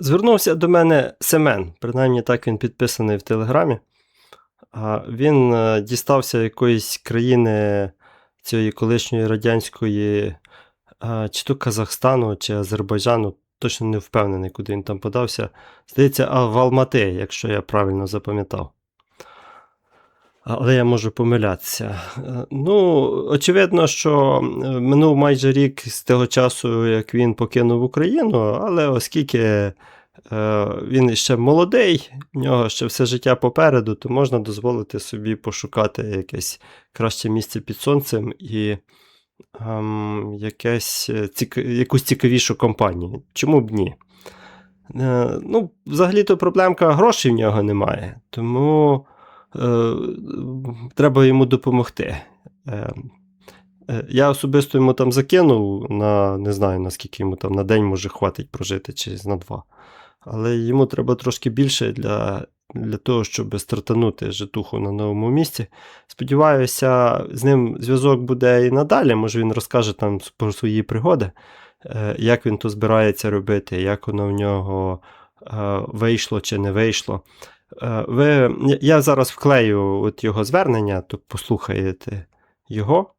Звернувся до мене Семен, принаймні так він підписаний в Телеграмі. Він е, дістався якоїсь країни цієї колишньої радянської, чи то Казахстану, чи Азербайджану, точно не впевнений, куди він там подався. Здається, а в Алмати, якщо я правильно запам'ятав. Але я можу помилятися. Е, Ну, очевидно, що е, минув майже рік з того часу, як він покинув Україну, але оскільки е, він ще молодий, в нього ще все життя попереду, то можна дозволити собі пошукати якесь краще місце під сонцем і ем, якесь, ціка- якусь цікавішу компанію. Чому б ні? Е, ну, взагалі-то проблемка грошей в нього немає, тому треба йому допомогти. Е, е, я особисто йому там закинув на не знаю наскільки йому там на день може хватить прожити чи на два. Але йому треба трошки більше для, для того, щоб стартанути житуху на новому місці. Сподіваюся, з ним зв'язок буде і надалі. Може він розкаже там про свої пригоди, е, як він то збирається робити, як воно в нього е, вийшло чи не вийшло. Е, Ви, я зараз вклею от його звернення, то послухаєте його.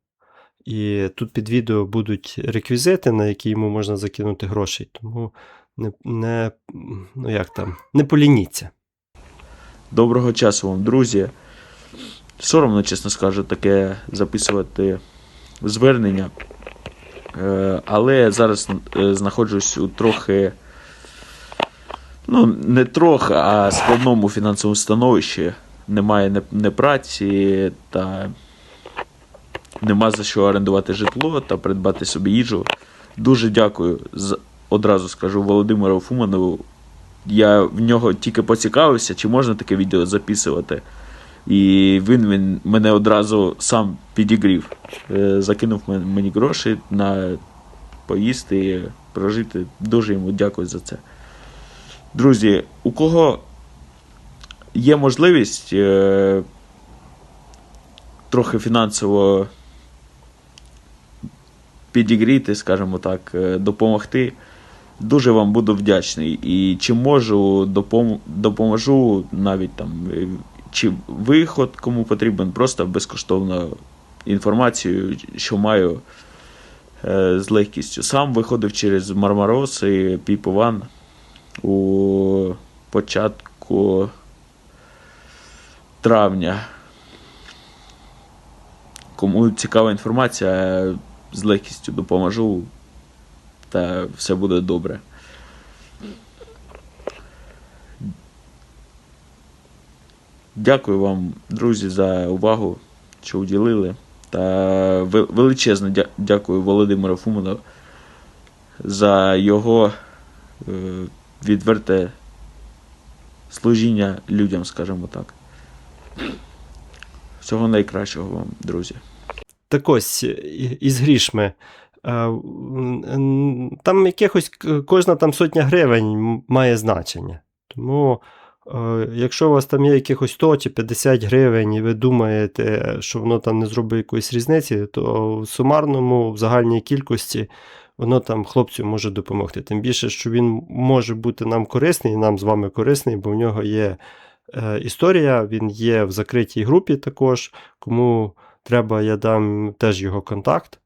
І тут під відео будуть реквізити, на які йому можна закинути грошей. Тому не, не, ну як там, не полініться. Доброго часу вам, друзі. Соромно, чесно скажу, таке записувати звернення. Е, Але зараз е, знаходжусь у трохи, ну, не трохи, а складному фінансовому становищі. Немає не, праці та нема за що орендувати житло та придбати собі їжу. Дуже дякую. Одразу скажу Володимиру Фуманову я в нього тільки поцікавився, чи можна таке відео записувати. І він, він мене одразу сам підігрів. Е, Закинув мені гроші на поїсти прожити. Дуже йому дякую за це. Друзі, у кого є можливість е, трохи фінансово підігріти, скажімо так, е, допомогти. Дуже вам буду вдячний. І чи можу, допом- допоможу навіть там, е, чи виход кому потрібен, просто безкоштовно інформацію, що маю е, з легкістю. Сам виходив через Мармарос і Піпован у початку травня. Кому цікава інформація, з легкістю допоможу та все буде добре. Дякую вам, друзі, за увагу, що уділили. Та ве- величезне дя- дякую Володимиру Фуману за його е, відверте служіння людям, скажімо так. Всього найкращого вам, друзі. Так ось, із грішми. Е, Там якихось кожна там сотня гривень має значення. Тому, е, якщо у вас там є якихось 100 чи 50 гривень, і ви думаєте, що воно там не зробить якоїсь різниці, то в сумарному, в загальній кількості, воно там хлопцю може допомогти. Тим більше, що він може бути нам корисний, нам з вами корисний, бо в нього є е, історія, він є в закритій групі також. Кому треба, я дам теж його контакт.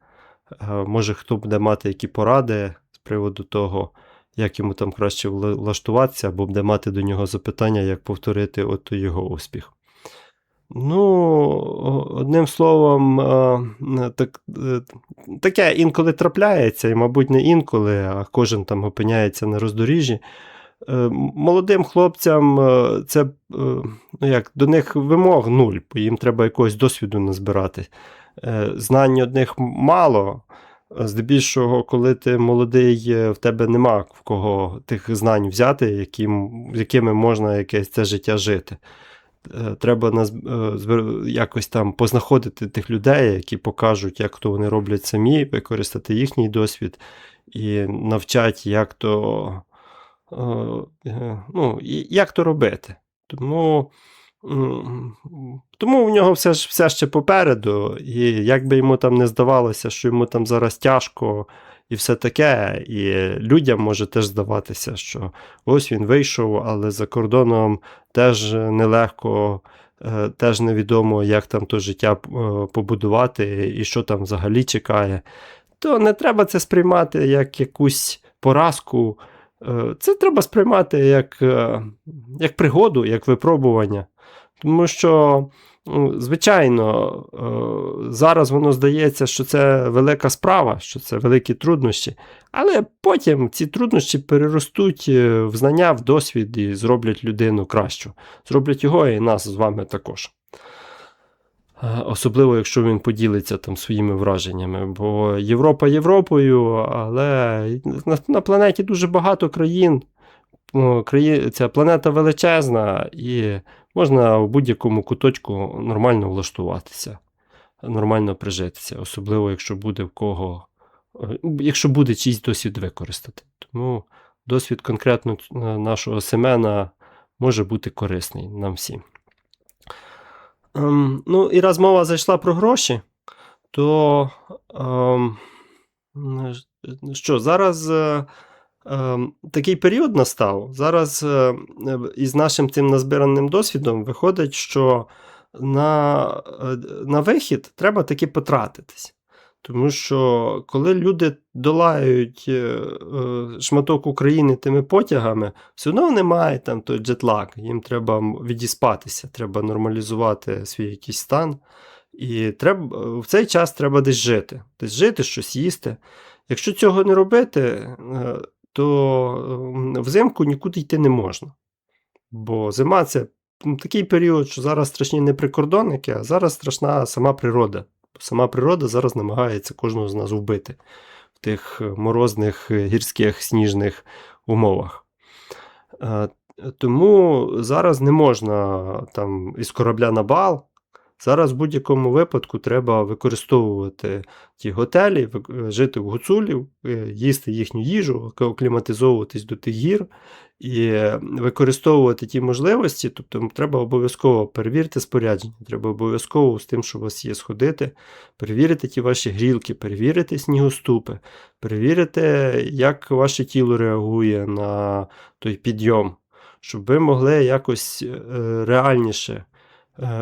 Е, Може, хто буде мати які поради з приводу того, як йому там краще влаштуватися, або буде мати до нього запитання, як повторити от його успіх. Ну, одним словом, так, е, таке інколи трапляється, і, мабуть, не інколи, а кожен там опиняється на роздоріжжі. Е, Молодим хлопцям е, це ну як, до них вимог нуль, бо їм треба якогось досвіду назбирати. Знань одних мало. Здебільшого, коли ти молодий, в тебе нема в кого тих знань взяти, яким, якими можна якесь це життя жити. Е, Треба наз- е, якось там познаходити тих людей, які покажуть, як то вони роблять самі, використати їхній досвід і навчать, як то, е, ну, як то робити. Тому, тому в нього все, ж- все ще попереду, і як би йому там не здавалося, що йому там зараз тяжко і все таке. І людям може теж здаватися, що ось він вийшов, але за кордоном теж нелегко, е, теж невідомо, як там то життя е, побудувати і що там взагалі чекає. То не треба це сприймати як якусь поразку. Е, Це треба сприймати як, як пригоду, як випробування. Тому що, звичайно, е, зараз воно здається, що це велика справа, що це великі труднощі, але потім ці труднощі переростуть е, в знання, в досвід і зроблять людину кращу. Зроблять його і нас з вами також. Е, Особливо, якщо він поділиться там своїми враженнями. Бо Європа Європою, але на, планеті дуже багато країн. Ця планета величезна, і можна в будь-якому куточку нормально влаштуватися, нормально прижитися, особливо, якщо буде в кого, е, якщо буде чийсь досвід використати. Тому досвід конкретно нашого Семена може бути корисний нам всім. Ем, ну, і раз мова зайшла про гроші, то ем, е, що, зараз е, такий період настав. Зараз е, е, із нашим цим назбираним досвідом виходить, що на, е, на вихід треба таки потратитись. Тому що коли люди долають шматок України тими потягами, все одно немає там той джетлаг. Їм треба відіспатися, треба нормалізувати свій якийсь стан. І треба, в цей час треба десь жити. Десь жити, щось їсти. Якщо цього не робити, то взимку нікуди йти не можна. Бо зима це такий період, що зараз страшні не прикордонники, а зараз страшна сама природа. Сама природа зараз намагається кожного з нас вбити в тих е, морозних е, гірських сніжних умовах. Е, Тому зараз не можна там із корабля на бал. Зараз в будь-якому випадку треба використовувати ті готелі, жити в гуцулів, е, їсти їхню їжу, окліматизовуватись до тих гір і використовувати ті можливості. Тобто треба обов'язково перевірити спорядження, треба обов'язково з тим, що у вас є, сходити, перевірити ті ваші грілки, перевірити снігоступи, перевірити, як ваше тіло реагує на той підйом, щоб ви могли якось е, реальніше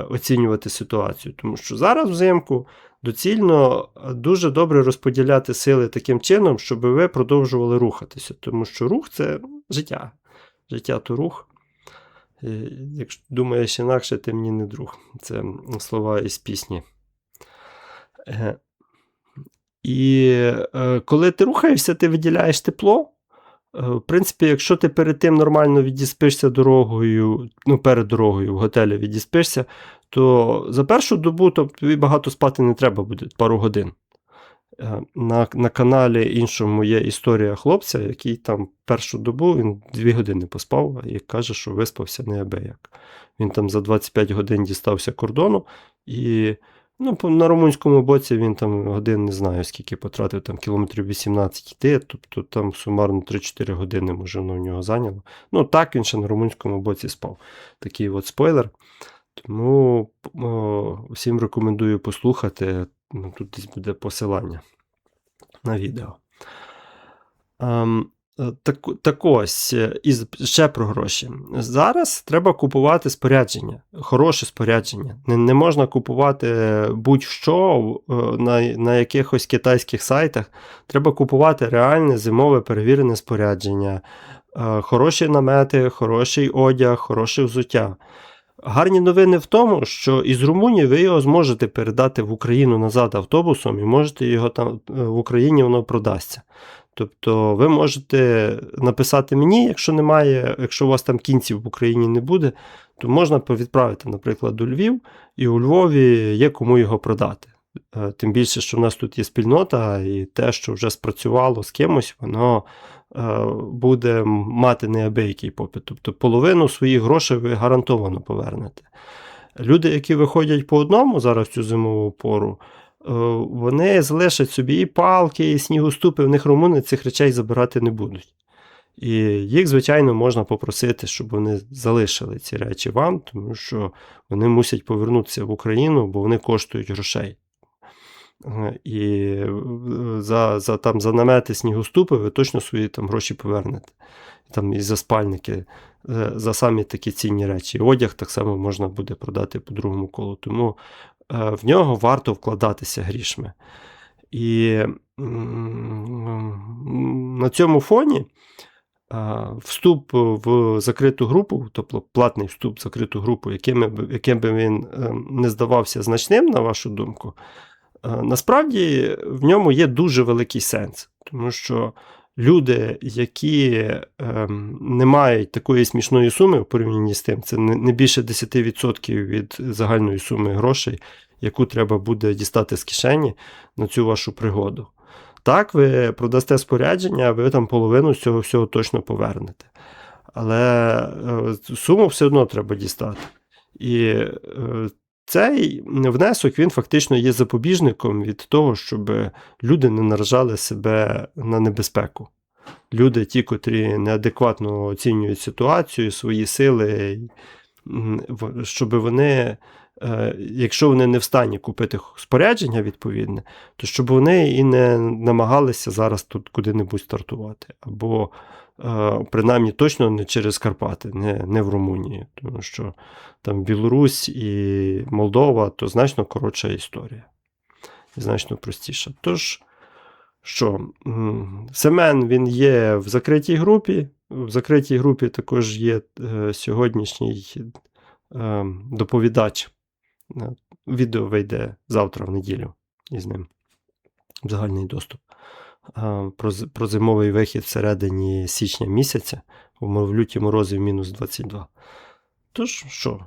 оцінювати ситуацію. Тому що зараз взимку доцільно е, дуже добре розподіляти сили таким чином, щоб ви продовжували рухатися. Тому що рух це життя. Життя то рух. Е, Якщо думаєш інакше, ти мені не друг. Це слова із пісні. Е, І е, коли ти рухаєшся, ти виділяєш тепло. Е, В принципі, якщо ти перед тим нормально відіспишся дорогою, ну, перед дорогою в готелі відіспишся, то за першу добу то тобі багато спати не треба буде, пару годин. Е, На, на каналі іншому є історія хлопця, який там першу добу він дві години поспав і каже, що виспався неабияк. Він там за 25 годин дістався кордону, і ну, на румунському боці він там годин не знаю скільки потратив, там кілометрів 18 йти, тобто там сумарно 3-4 години, може, воно в нього зайняло. Ну, так він ще на румунському боці спав. Такий от спойлер. Тому о, всім рекомендую послухати. Ну, тут десь буде посилання на відео. Е, так, так ось, е, і ще про гроші. Зараз треба купувати спорядження, хороше спорядження. Не, не можна купувати будь-що е, на, на якихось китайських сайтах. Треба купувати реальне зимове перевірене спорядження, е, хороші намети, хороший одяг, хороше взуття. Гарні новини в тому, що із Румунії ви його зможете передати в Україну назад автобусом і можете його там е, в Україні воно продасться. Тобто ви можете написати мені, якщо немає, якщо у вас там кінців в Україні не буде, то можна відправити, наприклад, у Львів, і у Львові є кому його продати. Е, Тим більше, що в нас тут є спільнота, і те, що вже спрацювало з кимось, воно е, буде мати неабиякий попит. Тобто половину своїх грошей ви гарантовано повернете. Люди, які виходять по одному зараз цю зимову пору, вони залишать собі і палки, і снігоступи, в них румуни цих речей забирати не будуть. І їх, звичайно, можна попросити, щоб вони залишили ці речі вам, тому що вони мусять повернутися в Україну, бо вони коштують грошей. Е, І е, за, за, там, за намети снігоступи ви точно свої там гроші повернете. Там і за спальники, е, за самі такі цінні речі. І Одяг так само можна буде продати по другому колу. Тому е, в нього варто вкладатися грішми. І на цьому фоні вступ в закриту групу, тобто платний вступ в закриту групу, яким би, він е, не здавався значним, на вашу думку, е, насправді в ньому є дуже великий сенс. Тому що люди, які ем, не мають такої смішної суми в порівнянні з тим, це не, більше 10% від загальної суми грошей, яку треба буде дістати з кишені на цю вашу пригоду. Так, ви продасте спорядження, ви там половину з цього всього точно повернете. Але е, суму все одно треба дістати. І е, цей внесок він фактично є запобіжником від того, щоб люди не наражали себе на небезпеку. Люди, ті, котрі неадекватно оцінюють ситуацію, свої сили, щоб вони, е, якщо вони не в стані купити спорядження відповідне, то щоб вони і не намагалися зараз тут куди-небудь стартувати. Або принаймні точно не через Карпати, не, не в Румунії. Тому що там Білорусь і Молдова то значно коротша історія. І значно простіша. Тож, що, Семен він є в закритій групі. В закритій групі також є е, сьогоднішній е, доповідач. Е, Відео вийде завтра в неділю із ним в загальний доступ. Про, зимовий вихід всередині січня місяця в люті морози мінус 22. Тож, що,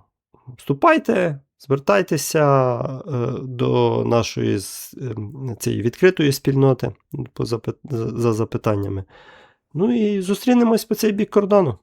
вступайте, звертайтеся е, до нашої ем, цієї відкритої спільноти за запитаннями. Ну і зустрінемось по цей бік кордону.